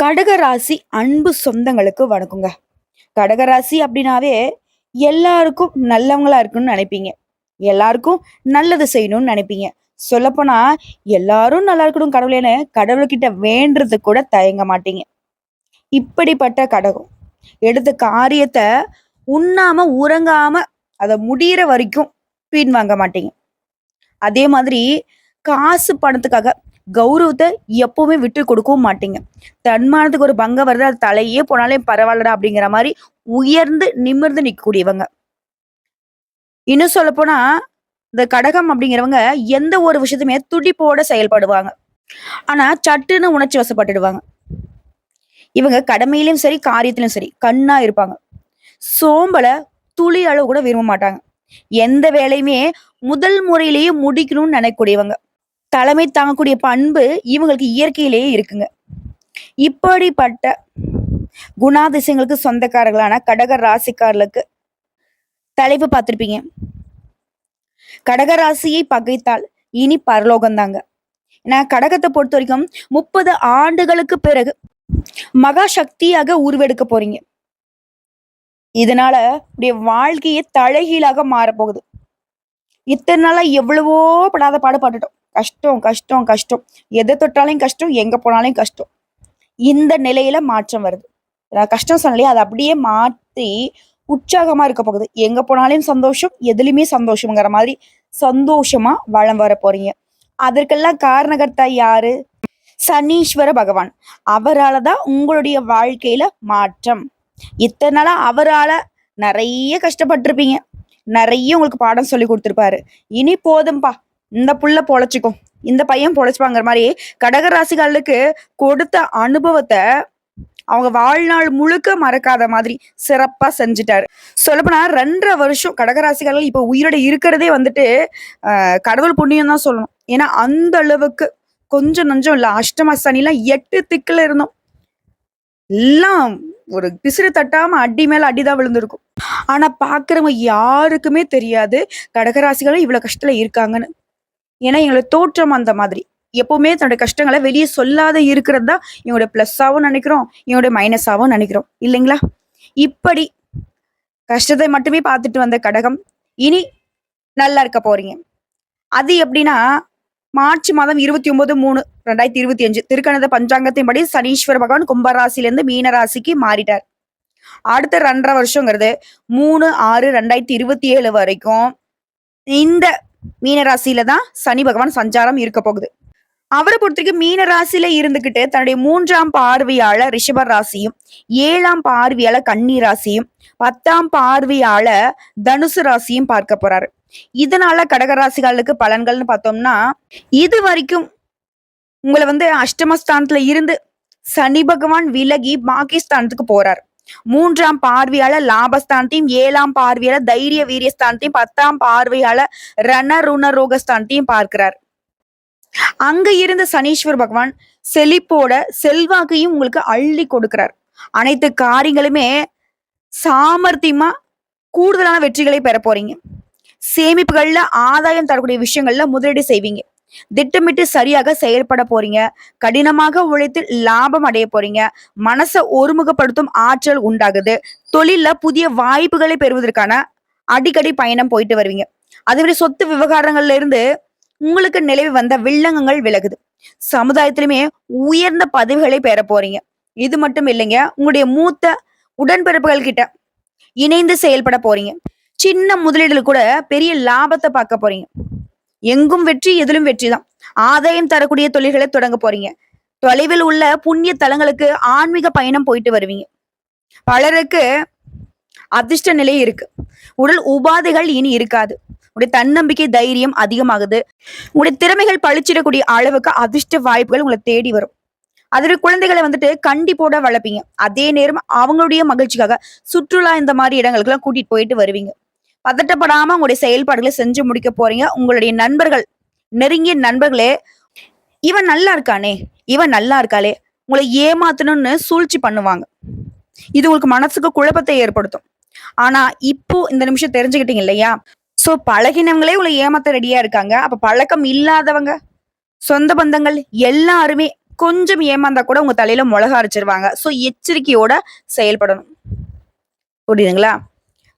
கடகராசி அன்பு சொந்தங்களுக்கு வணக்கங்க. கடகராசி அப்படின்னாவே எல்லாருக்கும் நல்லவங்களா இருக்குன்னு நினைப்பீங்க. எல்லாருக்கும் நல்லது செய்யணும்னு நினைப்பீங்க. சொல்லப்போனா எல்லாரும் நல்லா இருக்கணும் கடவுளேன்னு கடவுள்கிட்ட வேண்டுறது கூட தயங்க மாட்டீங்க. இப்படிப்பட்ட கடகம். எடுத்த காரியத்தை உண்ணாம உறங்காம அதை முடியிற வரைக்கும் பின் வாங்க மாட்டீங்க. அதே மாதிரி காசு பணத்துக்காக கௌரவத்தை எப்பவுமே விட்டு கொடுக்கவும் மாட்டீங்க. தன்மானத்துக்கு ஒரு பங்கம் வருது அது தலையே போனாலே பரவாயில்லடா அப்படிங்கிற மாதிரி உயர்ந்து நிமிர்ந்து நிற்கக்கூடியவங்க. இன்னும் சொல்ல போனா இந்த கடகம் அப்படிங்கிறவங்க எந்த ஒரு விஷயத்தையுமே துடிப்போட செயல்படுவாங்க. ஆனா சட்டுன்னு உணர்ச்சி வசப்பட்டுடுவாங்க. இவங்க கடமையிலும் சரி காரியத்திலும் சரி கண்ணா இருப்பாங்க. சோம்பலை துளி அளவு கூட விரும்ப மாட்டாங்க. எந்த வேலையுமே முதல் முறையிலேயே முடிக்கணும்னு நினைக்கக்கூடியவங்க. தலைமை தாங்கக்கூடிய பண்பு இவங்களுக்கு இயற்கையிலேயே இருக்குங்க. இப்படிப்பட்ட குணாதிசயங்களுக்கு சொந்தக்காரர்களான கடக ராசிக்காரர்களுக்கு தலைப்பு பார்த்திருப்பீங்க. கடகராசியை பகைத்தால் இனி பரலோகம்தாங்க. ஏன்னா கடகத்தை பொறுத்த வரைக்கும் முப்பது ஆண்டுகளுக்கு பிறகு மகா சக்தியாக உருவெடுக்க போறீங்க. இதனால உடைய வாழ்க்கையே தலைகீழாக மாறப்போகுது. இத்தனை நாளா எவ்வளவோ படாத பாடுபட்டுட்டோம். கஷ்டம் கஷ்டம் கஷ்டம். எதை தொட்டாலையும் கஷ்டம் எங்க போனாலும் கஷ்டம். இந்த நிலையில மாற்றம் வருது. நான் கஷ்டம் சொன்னாலே அதை அப்படியே மாற்றி உற்சாகமா இருக்க போகுது. எங்க போனாலும் சந்தோஷம் எதுலையுமே சந்தோஷம்ங்கிற மாதிரி சந்தோஷமா வளம் வர போறீங்க. அதற்கெல்லாம் காரணகர்த்தா யாரு? சனீஸ்வர பகவான். அவரால தான் உங்களுடைய வாழ்க்கையில மாற்றம். இத்தனை நாளா அவரால நிறைய கஷ்டப்பட்டிருப்பீங்க. நிறைய உங்களுக்கு பாடம் சொல்லி கொடுத்துருப்பாரு. இனி போதும்பா. இந்த புள்ள பொழைச்சிக்கும். இந்த பையன் பொழைச்சுப்பாங்கிற மாதிரி கடகராசிகளுக்கு கொடுத்த அனுபவத்தை அவங்க வாழ்நாள் முழுக்க மறக்காத மாதிரி சிறப்பா செஞ்சுட்டாரு. சொல்லப்போனா ரெண்டரை வருஷம் கடகராசிகள் இப்ப உயிரோட இருக்கிறதே வந்துட்டு கடவுள் புண்ணியம் தான் சொல்லணும். ஏன்னா அந்த அளவுக்கு கொஞ்சம் நஞ்சம் இல்ல. அஷ்டம சனிலாம் எட்டு திக்குல இருந்தோம். எல்லாம் ஒரு பிசிறு தட்டாம அடி மேல அடிதான் விழுந்திருக்கும். ஆனா பாக்குறவங்க யாருக்குமே தெரியாது கடகராசிகளும் இவ்வளவு கஷ்டத்துல இருக்காங்கன்னு. ஏன்னா எங்களோட தோற்றம் அந்த மாதிரி. எப்பவுமே தன்னோட கஷ்டங்களை வெளியே சொல்லாத இருக்கிறது தான் இவங்களோட ப்ளஸ்ஸாகவும் நினைக்கிறோம் இவங்களுடைய மைனஸாகவும் நினைக்கிறோம். இல்லைங்களா? இப்படி கஷ்டத்தை மட்டுமே பார்த்துட்டு வந்த கடகம் இனி நல்லா இருக்க போறீங்க. அது எப்படின்னா மார்ச் மாதம் இருபத்தி ஒன்பது மூணு ரெண்டாயிரத்தி இருபத்தி அஞ்சு திருக்கணித பஞ்சாங்கத்தின்படி சனீஸ்வர பகவான் கும்பராசிலேருந்து மீன ராசிக்கு மாறிட்டார். அடுத்த ரெண்டரை வருஷங்கிறது மூணு ஆறு ரெண்டாயிரத்தி இருபத்தி ஏழு வரைக்கும் இந்த மீனராசியில தான் சனி பகவான் சஞ்சாரம் இருக்க போகுது. அவரை பொறுத்தவரைக்கும் மீன ராசியில இருந்துகிட்டு தன்னுடைய மூன்றாம் பார்வையாள ரிஷப ராசியும் ஏழாம் பார்வையாள கன்னி ராசியும் பத்தாம் பார்வையாள தனுசு ராசியும் பார்க்க போறாரு. இதனால கடகராசிகளுக்கு பலன்கள்னு பார்த்தோம்னா இது வரைக்கும் உங்களை வந்து அஷ்டமஸ்தானத்துல இருந்து சனி பகவான் விலகி பாகிஸ்தானத்துக்கு போறார். மூன்றாம் பார்வையால லாபஸ்தானத்தையும் ஏழாம் பார்வையால தைரிய வீரியஸ்தானத்தையும் பத்தாம் பார்வையால ரண ருண ரோகஸ்தானத்தையும் பார்க்கிறார். அங்க இருந்த சனீஸ்வர் பகவான் செழிப்போட செல்வாக்கையும் உங்களுக்கு அள்ளி கொடுக்கிறார். அனைத்து காரியங்களுமே சாமர்த்தியமா கூடுதலான வெற்றிகளை பெற போறீங்க. சேமிப்புகள்ல ஆதாயம் தரக்கூடிய விஷயங்கள்ல முதலீடு செய்வீங்க. திட்டமிட்டு சரியாக செயல்பட போறீங்க. கடினமாக உழைத்து லாபம் அடைய போறீங்க. மனசை ஒருமுகப்படுத்தும் ஆற்றல் உண்டாகுது. தொழில புதிய வாய்ப்புகளை பெறுவதற்கான அடிக்கடி பயணம் போயிட்டு வருவீங்க. அதே சொத்து விவகாரங்கள்ல இருந்து உங்களுக்கு நிலவி வந்த வில்லங்கங்கள் விலகுது. சமுதாயத்திலுமே உயர்ந்த பதவிகளை பெற போறீங்க. இது மட்டும் இல்லைங்க உங்களுடைய மூத்த உடன்பிறப்புகள் கிட்ட இணைந்து செயல்பட போறீங்க. சின்ன முதலீடுல கூட பெரிய லாபத்தை பார்க்க போறீங்க. எங்கும் வெற்றி எதிலும் வெற்றி தான் ஆதாயம் தரக்கூடிய தொழில்களை தொடங்க போறீங்க. தொலைவில் உள்ள புண்ணிய தலங்களுக்கு ஆன்மீக பயணம் போயிட்டு வருவீங்க. பலருக்கு அதிர்ஷ்ட நிலை இருக்கு. உடல் உபாதைகள் இனி இருக்காது. உடைய தன்னம்பிக்கை தைரியம் அதிகமாகுது. உங்களுடைய திறமைகள் பழிச்சிடக்கூடிய அளவுக்கு அதிர்ஷ்ட வாய்ப்புகள் உங்களை தேடி வரும். அதில் குழந்தைகளை வந்துட்டு கண்டிப்போட வளர்ப்பீங்க. அதே நேரம் அவங்களுடைய மகிழ்ச்சிக்காக சுற்றுலா இந்த மாதிரி இடங்களுக்கெல்லாம் கூட்டிட்டு போயிட்டு வருவீங்க. பதட்டப்படாம உங்களுடைய செயல்பாடுகளை செஞ்சு முடிக்க போறீங்க. உங்களுடைய நண்பர்கள் நெருங்கிய நண்பர்களே இவன் நல்லா இருக்கானே இவன் நல்லா இருக்காளே உங்களை ஏமாத்தணும்னு சூழ்ச்சி பண்ணுவாங்க. இது உங்களுக்கு மனசுக்கு குழப்பத்தை ஏற்படுத்தும். ஆனா இப்போ இந்த நிமிஷம் தெரிஞ்சுக்கிட்டீங்க இல்லையா? சோ பழகினவங்களே உங்களை ஏமாத்த ரெடியா இருக்காங்க. அப்ப பழக்கம் இல்லாதவங்க சொந்த பந்தங்கள் எல்லாருமே கொஞ்சம் ஏமாந்தா கூட உங்க தலையில மிளகா அரைச்சிருவாங்க. ஸோ எச்சரிக்கையோட செயல்படணும். புரியுதுங்களா?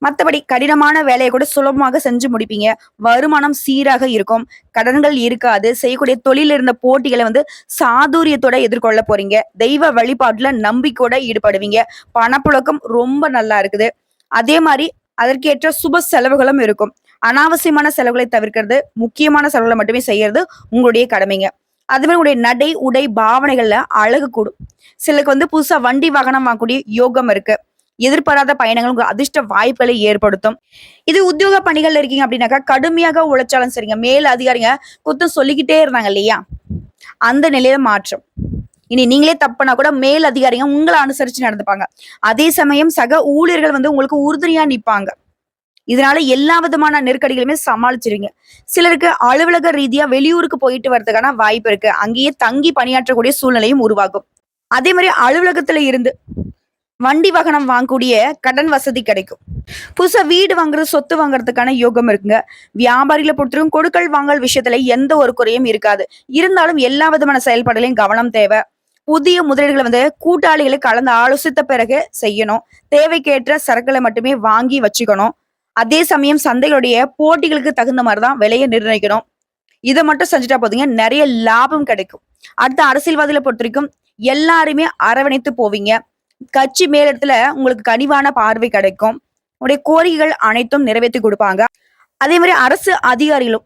மற்றபடி கடினமான வேலையை கூட சுலபமாக செஞ்சு முடிப்பீங்க. வருமானம் சீராக இருக்கும். கடன்கள் இருக்காது. செய்யக்கூடிய தொழில் இருந்த போட்டிகளை வந்து சாதுரியத்தோட எதிர்கொள்ள போறீங்க. தெய்வ வழிபாட்டுல நம்பிக்கையோட ஈடுபடுவீங்க. பணப்புழக்கம் ரொம்ப நல்லா இருக்குது. அதே மாதிரி அதற்கேற்ற சுப செலவுகளும் இருக்கும். அனாவசியமான செலவுகளை தவிர்க்கிறது முக்கியமான செலவுகளை மட்டுமே செய்யறது உங்களுடைய கடமைங்க. அதுவே உங்களுடைய நடை உடை பாவனைகள்ல அழகு கூடும். சிலருக்கு வந்து புதுசா வண்டி வாகனம் வாங்கக்கூடிய யோகம் இருக்கு. எதிர்பாராத பயணங்கள் உங்க அதிர்ஷ்ட வாய்ப்புகளை ஏற்படுத்தும். இது உத்தியோக பணிகள்ல இருக்கீங்க அப்படின்னாக்கா கடுமையாக உழைச்சாலும் சரிங்க. மேல் அதிகாரிங்க குத்தம் சொல்லிக்கிட்டே இருந்தாங்க இல்லையா? அந்த நிலையில மாற்றம். இனி நீங்களே தப்புனா கூட மேல் அதிகாரிங்க உங்களை அனுசரிச்சு நடந்துப்பாங்க. அதே சமயம் சக ஊழியர்கள் வந்து உங்களுக்கு உறுதுணையா நிற்பாங்க இதனால எல்லா விதமான நெருக்கடிகளுமே சமாளிச்சிருவீங்க. சிலருக்கு அலுவலக ரீதியா வெளியூருக்கு போயிட்டு வர்றதுக்கான வாய்ப்பு இருக்கு. அங்கேயே தங்கி பணியாற்றக்கூடிய சூழ்நிலையும் உருவாகும். அதே மாதிரி அலுவலகத்துல இருந்து வண்டி வாகனம் வாங்கக்கூடிய கடன் வசதி கிடைக்கும். புதுசா வீடு வாங்குறது சொத்து வாங்குறதுக்கான யோகம் இருக்குங்க. வியாபாரிகளை பொறுத்தவரைக்கும் கொடுக்கல் வாங்கல் விஷயத்துல எந்த ஒரு குறையும் இருக்காது. இருந்தாலும் எல்லா விதமான செயல்பாடுகளையும் கவனம் தேவை. புதிய முதலீடுகளை வந்து கூட்டாளிகளை கலந்து ஆலோசித்த பிறகு செய்யணும். தேவைக்கேற்ற சரக்குகளை மட்டுமே வாங்கி வச்சுக்கணும். அதே சமயம் சந்தைகளுடைய போட்டிகளுக்கு தகுந்த மாதிரி தான் விலையை நிர்ணயிக்கணும். இதை மட்டும் செஞ்சுட்டா போதுங்க நிறைய லாபம் கிடைக்கும். அடுத்த அரசியல்வாதிகளை பொறுத்த வரைக்கும் எல்லாருமே அரவணைத்து போவீங்க. கட்சி மேலிடத்துல உங்களுக்கு கனிவான பார்வை கிடைக்கும். உடைய கோரிக்கைகள் அனைத்தும் நிறைவேற்றி கொடுப்பாங்க. அதே மாதிரி அரசு அதிகாரிகளும்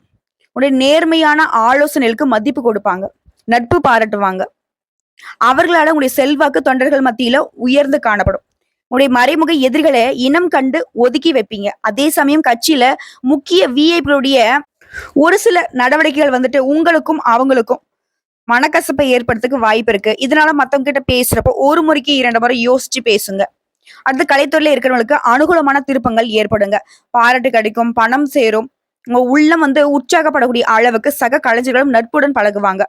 உடைய நேர்மையான ஆலோசனைகளுக்கு மதிப்பு கொடுப்பாங்க. நட்பு பாராட்டுவாங்க. அவர்களால உங்களுடைய செல்வாக்கு தொண்டர்கள் மத்தியில உயர்ந்து காணப்படும். உங்களுடைய மறைமுக எதிரிகளை இனம் கண்டு ஒதுக்கி வைப்பீங்க. அதே சமயம் கட்சியில முக்கிய விஐபிகளுடைய ஒரு சில நடவடிக்கைகள் வந்துட்டு உங்களுக்கும் அவங்களுக்கும் மனக்கசப்பை ஏற்படுறதுக்கு வாய்ப்பு இருக்கு. இதனால மத்தவங்க கிட்ட பேசுறப்போ ஒரு முறைக்கு இரண்டு முறை யோசிச்சு பேசுங்க. அடுத்து கலைத்துறையில இருக்கிறவங்களுக்கு அனுகூலமான திருப்பங்கள் ஏற்படுங்க. பாராட்டு கிடைக்கும் பணம் சேரும். உங்க உள்ளம் வந்து உற்சாகப்படக்கூடிய அளவுக்கு சக கலைஞர்களும் நட்புடன் பழகுவாங்க.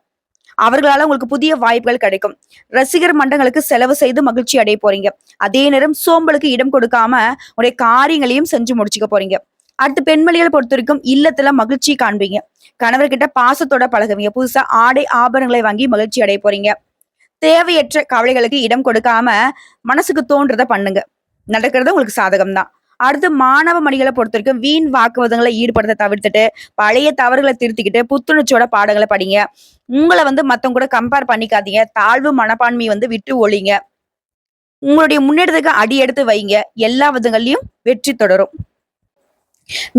அவர்களால உங்களுக்கு புதிய வாய்ப்புகள் கிடைக்கும். ரசிகர் மன்றங்களுக்கு செலவு செய்து மகிழ்ச்சி அடைய போறீங்க. அதே நேரம் சோம்பலுக்கு இடம் கொடுக்காம உடைய காரியங்களையும் செஞ்சு முடிச்சுக்க போறீங்க. அடுத்து பெண்மணிகளை பொறுத்த வரைக்கும் இல்லத்துல மகிழ்ச்சி காண்பீங்க. கணவர்கிட்ட பாசத்தோட பழகுவீங்க. புதுசா ஆடை ஆபரணங்களை வாங்கி மகிழ்ச்சி அடைய போறீங்க. தேவையற்ற கவலைகளுக்கு இடம் கொடுக்காம மனசுக்கு தோன்றத பண்ணுங்க. நடக்கிறது உங்களுக்கு சாதகம் தான் அடுத்து மாணவ மணிகளை பொறுத்த வரைக்கும் வீண் வாக்குவாதங்களை ஈடுபடுத்த தவிர்த்துட்டு பழைய தவறுகளை திருத்திக்கிட்டு புத்துணர்ச்சியோட பாடங்களை படிங்க. உங்களை வந்து மத்தவங்க கூட கம்பேர் பண்ணிக்காதீங்க. தாழ்வு மனப்பான்மையை வந்து விட்டு ஒழிங்க. உங்களுடைய முன்னேற்றத்துக்கு அடி எடுத்து வைங்க. எல்லா விதங்கள்லயும் வெற்றி தொடரும்.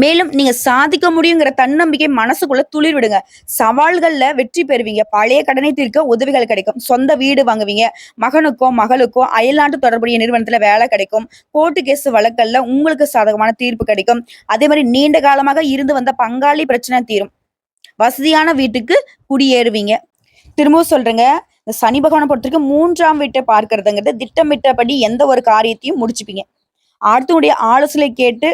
மேலும் நீங்க சாதிக்க முடியுங்கிற தன்னம்பிக்கை மனசுக்குள்ள துளிர் விடுங்க. சவால்கள்ல வெற்றி பெறுவீங்க. பழைய கடனை தீர்க்க உதவிகள் கிடைக்கும். சொந்த வீடு வாங்குவீங்க. மகனுக்கோ மகளுக்கோ அயல்நாட்டு தொடர்புடைய நிறுவனத்துல வேலை கிடைக்கும். கோர்ட்டு கேஸ் வழக்கல்ல உங்களுக்கு சாதகமான தீர்ப்பு கிடைக்கும். அதே மாதிரி நீண்ட காலமாக இருந்து வந்த பங்காளி பிரச்சனை தீரும். வசதியான வீட்டுக்கு குடியேறுவீங்க. திரும்பவும் சொல்றேங்க. இந்த சனி பகவானை பொறுத்தவரைக்கும் மூன்றாம் வீட்டை பார்க்கறதுங்கிறது திட்டமிட்டபடி எந்த ஒரு காரியத்தையும் முடிச்சுப்பீங்க. அடுத்தவங்களுடைய ஆலோசனை கேட்டு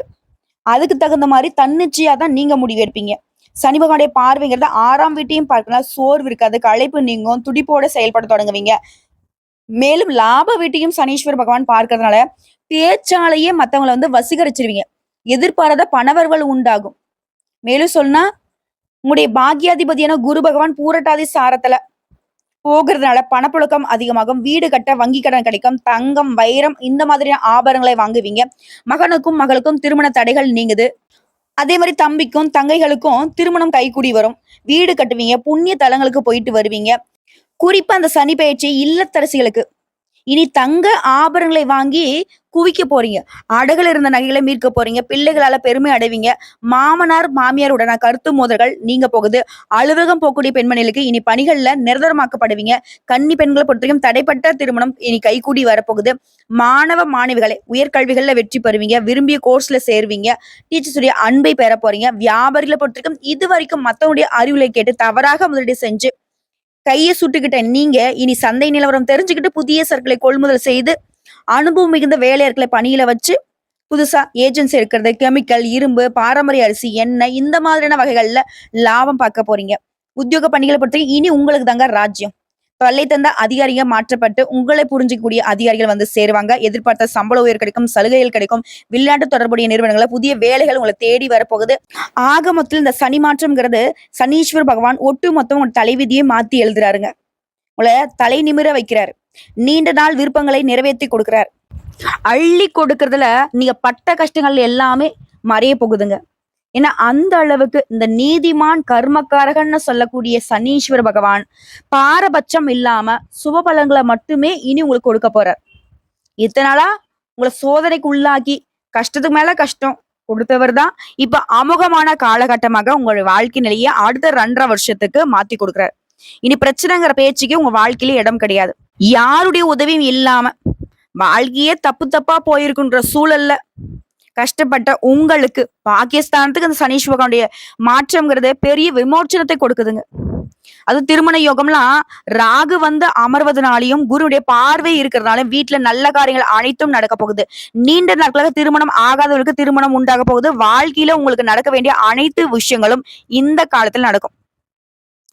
அதுக்கு தகுந்த மாதிரி தன்னிச்சையா தான் நீங்க முடிவெடுப்பீங்க சனி பகவானுடைய பார்வைங்கிறத ஆறாம் வீட்டையும் பார்க்கலாம் சோர்வு இருக்காது. களைப்பு நீங்கும் துடிப்போட செயல்பட தொடங்குவீங்க. மேலும் லாப வீட்டையும் சனீஸ்வர பகவான் பார்க்கறதுனால பேச்சாலேயே மத்தவங்களை வந்து வசீகரிச்சிருவீங்க. எதிர்பாராத பணவர்கள் உண்டாகும். மேலும் சொன்னா உங்களுடைய பாக்யாதிபதியான குரு பகவான் பூரட்டாதி சாரத்துல போகிறதுனால பணப்புழக்கம் அதிகமாகும். வீடு கட்ட வங்கி கடன் கிடைக்கும். தங்கம் வைரம் இந்த மாதிரியான ஆபரணங்களை வாங்குவீங்க. மகனுக்கும் மகளுக்கும் திருமண தடைகள் நீங்குது. அதே மாதிரி தம்பிக்கும் தங்கைகளுக்கும் திருமணம் கைகூடி வரும். வீடு கட்டுவீங்க. புண்ணிய தலங்களுக்கு போயிட்டு வருவீங்க. குறிப்பா அந்த சனி பயிற்சி இல்லத்தரசிகளுக்கு. இனி தங்க ஆபரணங்களை வாங்கி குவிக்க போறீங்க. அடகுல இருந்த நகைகளை மீட்க போறீங்க. பிள்ளைகளால பெருமை அடைவீங்க. மாமனார் மாமியாருடனான கருத்து மோதல்கள் நீங்க போகுது. அலுவலகம் போகக்கூடிய பெண்மணிகளுக்கு இனி பணிகள்ல நிரந்தரமாக்கப்படுவீங்க. கன்னி பெண்களை பொறுத்தவரைக்கும் தடைப்பட்ட திருமணம் இனி கைகூடி வரப்போகுது. மாணவ மாணவிகளை உயர்கல்விகள்ல வெற்றி பெறுவீங்க. விரும்பிய கோர்ஸ்ல சேருவீங்க. டீச்சர்ஸுடைய அன்பை பெற போறீங்க. வியாபாரிகளை பொறுத்தவரைக்கும் இது வரைக்கும் மத்தவனுடைய அறிவுரை கேட்டு தவறாக முதலீடு செஞ்சு கையை சுட்டுக்கிட்ட நீங்க இனி சந்தை நிலவரம் தெரிஞ்சுக்கிட்டு புதிய சர்க்கிளை கொள்முதல் செய்து அனுபவம் மிகுந்த வேலையாட்களை பணியில வச்சு புதுசா ஏஜென்சி எடுக்கிறது கெமிக்கல் இரும்பு பாரம்பரிய அரிசி எண்ணெய் இந்த மாதிரியான வகைகள்ல லாபம் பார்க்க போறீங்க. உத்தியோக பணிகளை பொறுத்த இனி உங்களுக்கு தாங்க ராஜ்யம். தொல்லை தந்த அதிகாரிக மாற்றப்பட்டு உங்களை புரிஞ்சிக்கக்கூடிய அதிகாரிகள் வந்து சேருவாங்க. எதிர்பார்த்த சம்பள உயர் கிடைக்கும் சலுகைகள் கிடைக்கும். விளையாட்டு தொடர்புடைய நிறுவனங்களை புதிய வேலைகள் உங்களை தேடி வரப்போகுது. ஆக மொத்தத்தில் இந்த சனி மாற்றம்ங்கிறது சனீஸ்வர் பகவான் ஒட்டு மொத்தம் உங்க தலைவிதியை மாத்தி எழுதுறாருங்க. உங்களை தலை நிமிர வைக்கிறாரு. நீண்ட நாள் விருப்பங்களை நிறைவேற்றி கொடுக்குறார். அள்ளி கொடுக்கறதுல நீங்க பட்ட கஷ்டங்கள் எல்லாமே மறைய போகுதுங்க. ஏன்னா அந்த அளவுக்கு இந்த நீதிமான் கர்மக்காரகன்னு சொல்லக்கூடிய சனீஸ்வர பகவான் பாரபட்சம் இல்லாம சுபபலங்களை மட்டுமே இனி உங்களுக்கு கொடுக்க போறார். இத்தனை நாளா உங்களை சோதனைக்கு உள்ளாக்கி கஷ்டத்துக்கு மேல கஷ்டம் கொடுத்தவர் தான் இப்ப அமுகமான காலகட்டமாக உங்களுடைய வாழ்க்கை நிலையை அடுத்த ரெண்டரை வருஷத்துக்கு மாத்தி கொடுக்குறாரு. இனி பிரச்சனைங்கிற பேச்சுக்கு உங்க வாழ்க்கையில இடம் கிடையாது. யாருடைய உதவியும் இல்லாம வாழ்க்கையே தப்பு தப்பா போயிருக்குன்ற சூழல்ல கஷ்டப்பட்ட உங்களுக்கு பாகிஸ்தானத்துக்கு அந்த சனீஷ் பகவானுடைய மாற்றம்ங்கிறது பெரிய விமோச்சனத்தை கொடுக்குதுங்க. அது திருமண யோகம்லாம் ராகு வந்து அமர்வதனாலையும் குருடைய பார்வை இருக்கிறதுனால வீட்டுல நல்ல காரியங்கள் அனைத்தும் நடக்க போகுது. நீண்ட நாட்களாக திருமணம் ஆகாதவர்களுக்கு திருமணம் உண்டாக போகுது. வாழ்க்கையில உங்களுக்கு நடக்க வேண்டிய அனைத்து விஷயங்களும் இந்த காலத்தில் நடக்கும்.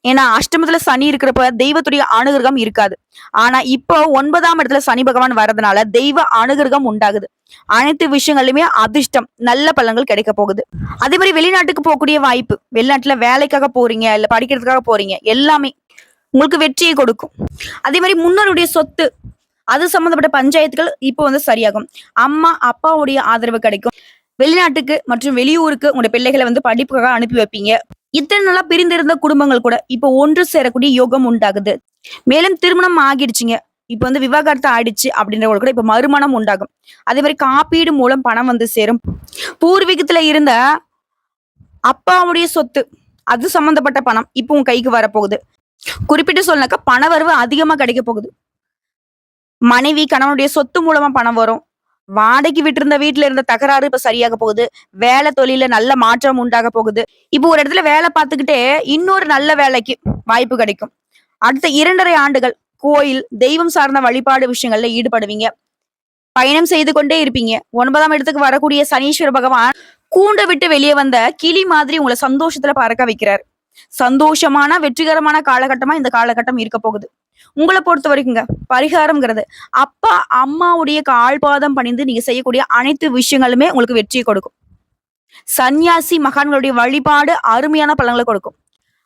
ஏன்னா அஷ்டமத்துல சனி இருக்கிறப்ப தெய்வத்துடைய அனுகிரகம் இருக்காது. ஆனா இப்போ ஒன்பதாம் இடத்துல சனி பகவான் வர்றதுனால தெய்வ அனுகிரகம் உண்டாகுது. அனைத்து விஷயங்களுமே அதிர்ஷ்டம் நல்ல பலன்கள் கிடைக்க போகுது. அதே மாதிரி வெளிநாட்டுக்கு போகக்கூடிய வாய்ப்பு. வெளிநாட்டுல வேலைக்காக போறீங்க இல்ல படிக்கிறதுக்காக போறீங்க எல்லாமே உங்களுக்கு வெற்றியை கொடுக்கும். அதே மாதிரி முன்னோருடைய சொத்து அது சம்பந்தப்பட்ட பஞ்சாயத்துகள் இப்போ வந்து சரியாகும். அம்மா அப்பாவுடைய ஆதரவு கிடைக்கும். வெளிநாட்டுக்கு மற்றும் வெளியூருக்கு உங்களுடைய பிள்ளைகளை வந்து படிப்புக்காக அனுப்பி வைப்பீங்க. இத்தனை நாளா பிரிந்திருந்த குடும்பங்கள் கூட இப்போ ஒன்று சேரக்கூடிய யோகம் உண்டாகுது. மேலும் திருமணம் ஆகிடுச்சிங்க. இப்போ வந்து விவாகரத்து ஆயிடுச்சு அப்படின்றவங்களுக்கு கூட இப்ப மறுமணம் உண்டாகும். அதே மாதிரி காப்பீடு மூலம் பணம் வந்து சேரும். பூர்வீகத்துல இருந்த அப்பாவுடைய சொத்து அது சம்பந்தப்பட்ட பணம் இப்போ உன் கைக்கு வரப்போகுது. குறிப்பிட்டு சொல்லனாக்கா பண வரவு அதிகமா கிடைக்க போகுது. மனைவி கணவனுடைய சொத்து மூலமா பணம் வரும். வாடகைக்கு விட்டிருந்த வீட்டுல இருந்த தகராறு இப்ப சரியாக போகுது. வேலை தொழில நல்ல மாற்றம் உண்டாக போகுது. இப்போ ஒரு இடத்துல வேலை பார்த்துக்கிட்டே இன்னொரு நல்ல வேலைக்கு வாய்ப்பு கிடைக்கும். அடுத்த இரண்டரை ஆண்டுகள் கோயில் தெய்வம் சார்ந்த வழிபாடு விஷயங்கள்ல ஈடுபடுவீங்க. பயணம் செய்து கொண்டே இருப்பீங்க. ஒன்பதாம் இடத்துக்கு வரக்கூடிய சனீஸ்வர பகவான் கூண்டை விட்டு வெளியே வந்த கிளி மாதிரி உங்களை சந்தோஷத்துல பறக்க வைக்கிறார். சந்தோஷமான வெற்றிகரமான காலகட்டமா இந்த காலகட்டம் இருக்க போகுது. உங்களை பொறுத்த வரைக்குங்க பரிகாரம்ங்கிறது அப்பா அம்மாவுடைய கால்பாதம் பணிந்து நீங்க செய்யக்கூடிய அனைத்து விஷயங்களுமே உங்களுக்கு வெற்றியை கொடுக்கும். சன்னியாசி மகான்களுடைய வழிபாடு அருமையான பலன்களை கொடுக்கும்.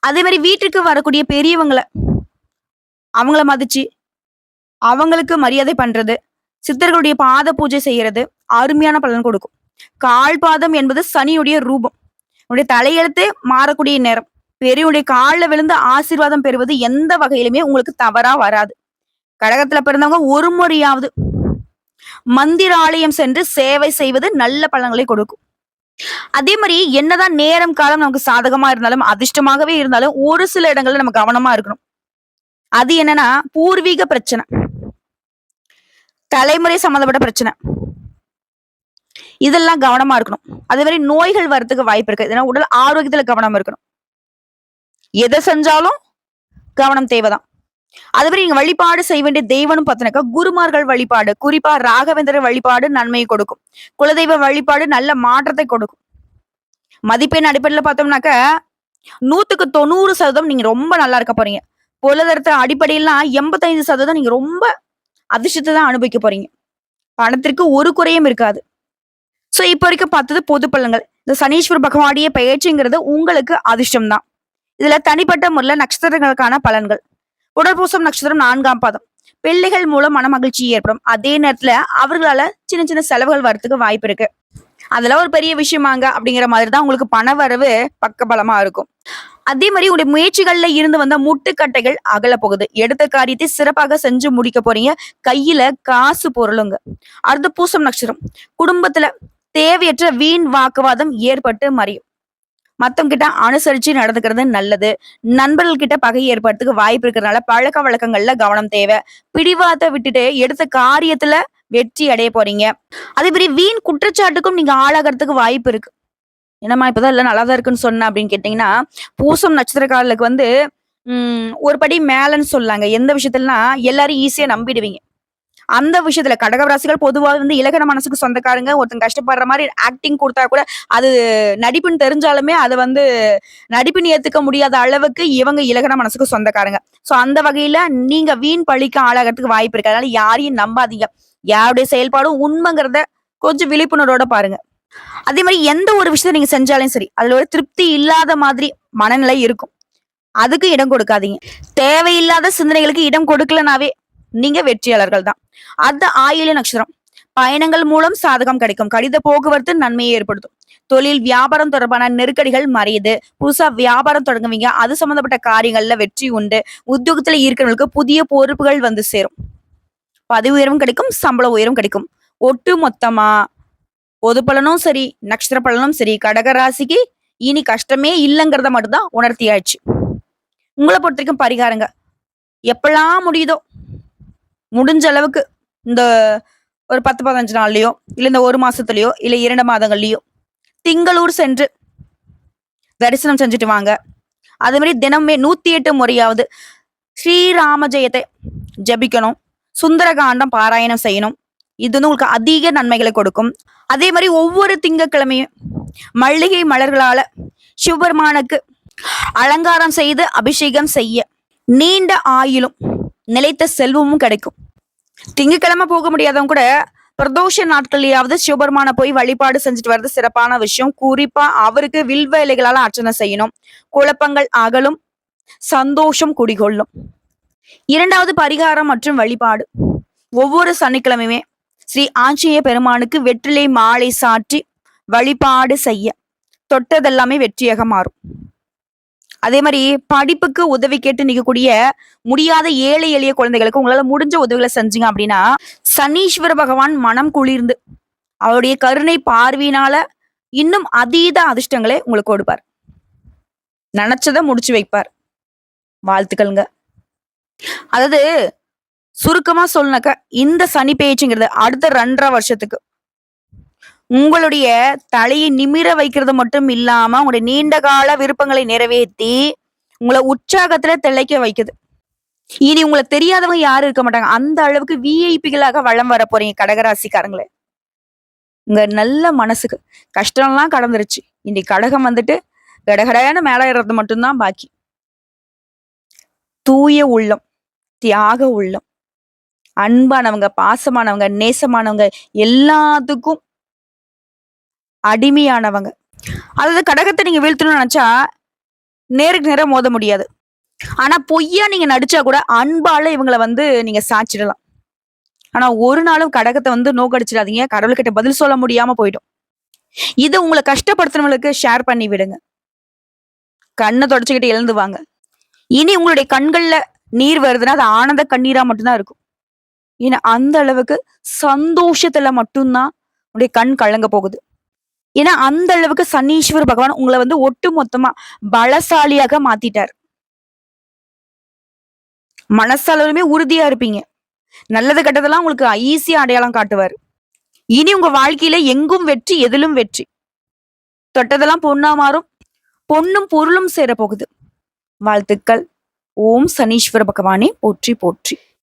அதே மாதிரி வீட்டுக்கு வரக்கூடிய பெரியவங்களை அவங்கள மதிச்சு அவங்களுக்கு மரியாதை பண்றது சித்தர்களுடைய பாத பூஜை செய்யறது அருமையான பலன் கொடுக்கும். கால்பாதம் என்பது சனியுடைய ரூபம். உடைய தலையெழுத்தே மாறக்கூடிய நேரம். பெரியவுடைய காலில் விழுந்து ஆசீர்வாதம் பெறுவது எந்த வகையிலுமே உங்களுக்கு தவறா வராது. கடகத்துல பிறந்தவங்க ஒரு முறையாவது மந்திராலயம் சென்று சேவை செய்வது நல்ல பலன்களை கொடுக்கும். அதே மாதிரி என்னதான் நேரம் காலம் நமக்கு சாதகமா இருந்தாலும் அதிர்ஷ்டமாகவே இருந்தாலும் ஒரு சில இடங்கள்ல நம்ம கவனமா இருக்கணும். அது என்னன்னா பூர்வீக பிரச்சனை. தலைமுறை சம்மந்தப்பட்ட பிரச்சனை. இதெல்லாம் கவனமா இருக்கணும். அதே மாதிரி நோய்கள் வர்றதுக்கு வாய்ப்பு இருக்கு. ஏன்னா உடல் ஆரோக்கியத்துல கவனமா இருக்கணும். எதை செஞ்சாலும் கவனம் தேவைதான். அதுபடி நீங்க வழிபாடு செய்ய வேண்டிய தெய்வம்னு பார்த்தனாக்கா குருமார்கள் வழிபாடு குறிப்பா ராகவேந்திர வழிபாடு நன்மையை கொடுக்கும். குலதெய்வ வழிபாடு நல்ல மாற்றத்தை கொடுக்கும். மதிப்பெண் அடிப்படையில் பார்த்தோம்னாக்க நூத்துக்கு தொண்ணூறு சதவீதம் நீங்க ரொம்ப நல்லா இருக்க போறீங்க. பொருளாதாரத்து அடிப்படையிலாம் எண்பத்தைந்து சதவீதம் நீங்க ரொம்ப அதிர்ஷ்டத்தை தான் அனுபவிக்க போறீங்க. பணத்திற்கு ஒரு குறையும் இருக்காது. ஸோ இப்போ வரைக்கும் பார்த்தது பொது பலன்கள். இந்த சனீஸ்வர பகவானுடைய பயிற்சிங்கிறது உங்களுக்கு அதிர்ஷ்டம் தான் இதுல தனிப்பட்ட முறையில் நட்சத்திரங்களுக்கான பலன்கள். உடற்பூசம் நட்சத்திரம் நான்காம் பாதம். பிள்ளைகள் மூலம் மன மகிழ்ச்சி ஏற்படும். அதே நேரத்துல அவர்களால சின்ன சின்ன செலவுகள் வரத்துக்கு வாய்ப்பு இருக்கு. அதெல்லாம் ஒரு பெரிய விஷயமாங்க அப்படிங்கிற மாதிரி தான் உங்களுக்கு பண வரவு பக்கபலமா இருக்கும். அதே மாதிரி உங்களுடைய முயற்சிகள்ல இருந்து வந்த முட்டுக்கட்டைகள் அகல போகுது. எடுத்த காரியத்தை சிறப்பாக செஞ்சு முடிக்க போறீங்க. கையில காசு பொருளுங்க. அடுத்து பூசம் நட்சத்திரம். குடும்பத்துல தேவையற்ற வீண் வாக்குவாதம் ஏற்பட்டு மறையும். மத்தவங்க கிட்ட அனுசரிச்சு நடந்துக்கிறது நல்லது. நண்பர்கள் கிட்ட பகை ஏற்படுறதுக்கு வாய்ப்பு இருக்கிறதுனால பழக்க வழக்கங்கள்ல கவனம் தேவை. பிடிவாத விட்டுட்டு எடுத்த காரியத்துல வெற்றி அடைய போறீங்க. அதே மாதிரி வீண் குற்றச்சாட்டுக்கும் நீங்க ஆளாகிறதுக்கு வாய்ப்பு இருக்கு. என்னம்மா இப்பதான் எல்லாம் நல்லா தான் இருக்குன்னு சொன்ன அப்படின்னு கேட்டீங்கன்னா பூசம் நட்சத்திரக்காரர்களுக்கு வந்து உம் ஒரு படி மேலன்னு சொல்லாங்க. எந்த விஷயத்துலனா எல்லாரும் ஈஸியா நம்பிடுவீங்க. அந்த விஷயத்துல கடகராசிகள் பொதுவாக வந்து இலகன மனசுக்கு சொந்தக்காரங்க ஒருத்தங்க கஷ்டப்படுற மாதிரி ஆக்டிங் கொடுத்தா கூட அது நடிப்புன்னு தெரிஞ்சாலுமே அதை வந்து நடிப்புன்னு ஏத்துக்க முடியாத அளவுக்கு இவங்க இலகன மனசுக்கு சொந்தக்காரங்க. சோ அந்த வகையில நீங்க வீண் பழிக்க ஆளாகிறதுக்கு வாய்ப்பு இருக்கு. அதனால யாரையும் நம்பாதீங்க. யாருடைய செயல்பாடும் உண்மைங்கிறத கொஞ்சம் விழிப்புணர்வோட பாருங்க. அதே மாதிரி எந்த ஒரு விஷயத்த நீங்க செஞ்சாலும் சரி அதுல ஒரு திருப்தி இல்லாத மாதிரி மனநிலை இருக்கும். அதுக்கு இடம் கொடுக்காதீங்க. தேவையில்லாத சிந்தனைகளுக்கு இடம் கொடுக்கலனாவே நீங்க வெற்றியாளர்கள் தான் அந்த ஆயில நட்சத்திரம். பயணங்கள் மூலம் சாதகம் கிடைக்கும். கடித போக்குவரத்து நன்மையை ஏற்படுத்தும். தொழில் வியாபாரம் தொடர்பான நெருக்கடிகள் மறையுது. புதுசா வியாபாரம் தொடங்குவீங்க. அது சம்பந்தப்பட்ட காரியங்கள்ல வெற்றி உண்டு. உத்தியோகத்துல இருக்கிறவங்களுக்கு புதிய பொறுப்புகள் வந்து சேரும். பதவி உயர்வும் கிடைக்கும். சம்பள உயர்வும் கிடைக்கும். ஒட்டு மொத்தமா. பொது பலனும் சரி நட்சத்திர பலனும் சரி. கடக ராசிக்கு இனி கஷ்டமே இல்லைங்கிறத மட்டும்தான் உணர்த்தியாச்சு. உங்களை பொறுத்த வரைக்கும் பரிகாரங்க. எப்பெல்லாம் முடியுதோ முடிஞ்ச அளவுக்கு இந்த ஒரு பத்து பதினஞ்சு நாள்லயோ இல்லை இந்த ஒரு மாசத்துலயோ இல்லை இரண்டு மாதங்கள்லயோ திங்களூர் சென்று தரிசனம் செஞ்சுட்டு வாங்க. அதே மாதிரி தினமே நூத்தி எட்டு முறையாவது ஸ்ரீராம ஜெயத்தை ஜபிக்கணும். சுந்தரகாண்டம் பாராயணம் செய்யணும். இது வந்து உங்களுக்கு அதிக நன்மைகளை கொடுக்கும். அதே மாதிரி ஒவ்வொரு திங்கட்கிழமையும் மல்லிகை மலர்களால சிவபெருமானுக்கு அலங்காரம் செய்து அபிஷேகம் செய்ய நீண்ட ஆயுளும் நிலைத்த செல்வமும் கிடைக்கும். திங்கக்கிழமை போக முடியாதவங்க கூட பிரதோஷ நாட்கள்லயாவது சிவபெருமான போய் வழிபாடு செஞ்சுட்டு வர்றது சிறப்பான விஷயம். குறிப்பா அவருக்கு வில்வ இலைகளால அர்ச்சனை செய்யணும். குழப்பங்கள் அகலும் சந்தோஷம் குடிகொள்ளும். இரண்டாவது பரிகாரம் மற்றும் வழிபாடு. ஒவ்வொரு சனிக்கிழமையுமே ஸ்ரீ ஆஞ்சநேய பெருமானுக்கு வெற்றிலை மாலை சாற்றி வழிபாடு செய்ய. தொட்டதெல்லாமே வெற்றியாக மாறும். அதே மாதிரி படிப்புக்கு உதவி கேட்டு நிற்கக்கூடிய முடியாத ஏழை எளிய குழந்தைகளுக்கு உங்களால முடிஞ்ச உதவிகளை செஞ்சீங்க அப்படின்னா சனீஸ்வர பகவான் மனம் குளிர்ந்து அவருடைய கருணை பார்வையினால இன்னும் அதீத அதிர்ஷ்டங்களை உங்களுக்கு கொடுப்பார். நினைச்சதை முடிச்சு வைப்பார். வாழ்த்துக்கள்ங்க. அதாவது சுருக்கமா சொல்லனாக்க இந்த சனி பேச்சுங்கிறது அடுத்த ரெண்டரை வருஷத்துக்கு. உங்களுடைய தலையை நிமிர வைக்கிறது மட்டும் இல்லாம உங்களுடைய நீண்ட கால விருப்பங்களை நிறைவேற்றி உங்களை உற்சாகத்துல திளைக்க வைக்குது. இனி உங்களை தெரியாதவங்க யாரும் இருக்க மாட்டாங்க. அந்த அளவுக்கு விஐபிகளாக வளம் வர போறீங்க கடகராசிக்காரங்களே. உங்க நல்ல மனசுக்கு கஷ்டம்லாம் கடந்துருச்சு. இன்னைக்கு கடகம் வந்துட்டு கடகடையான மேலே ஏறது மட்டும்தான் பாக்கி. தூய உள்ளம் தியாக உள்ளம் அன்பானவங்க பாசமானவங்க நேசமானவங்க எல்லாத்துக்கும் அடிமையானவங்க. அதாவது கடகத்தை நீங்க வீழ்த்தணும்னு நினைச்சா நேருக்கு நேரம் மோத முடியாது. ஆனா பொய்யா நீங்க நடிச்சா கூட அன்பால இவங்களை வந்து நீங்க சாச்சிடலாம். ஆனா ஒரு நாளும் கடகத்தை வந்து நோக்கடிச்சிடாதீங்க. கடவுள்கிட்ட பதில் சொல்ல முடியாம போயிடும். இது உங்களை கஷ்டப்படுத்துறவங்களுக்கு ஷேர் பண்ணி விடுங்க. கண்ணை தொடச்சுக்கிட்டு எழுந்து வாங்க. இனி உங்களுடைய கண்கள்ல நீர் வருதுன்னா அது ஆனந்த கண்ணீரா மட்டும்தான் இருக்கும். ஏன்னா அந்த அளவுக்கு சந்தோஷத்துல மட்டும்தான் உங்களுடைய கண் கலங்க போகுது. ஏன்னா அந்த அளவுக்கு சனீஸ்வர பகவான் உங்களை வந்து ஒட்டு மொத்தமா பலசாலியாக மாத்திட்டார். மனசளவுலுமே உறுதியா இருப்பீங்க. நல்லது கெட்டதெல்லாம் உங்களுக்கு ஈஸியா அடையாளம் காட்டுவார். இனி உங்க வாழ்க்கையில எங்கும் வெற்றி எதிலும் வெற்றி. தொட்டதெல்லாம் பொண்ணா மாறும். பொண்ணும் பொருளும் சேர போகுது வாழ்த்துக்கள். ஓம் சனீஸ்வர பகவானே போற்றி போற்றி.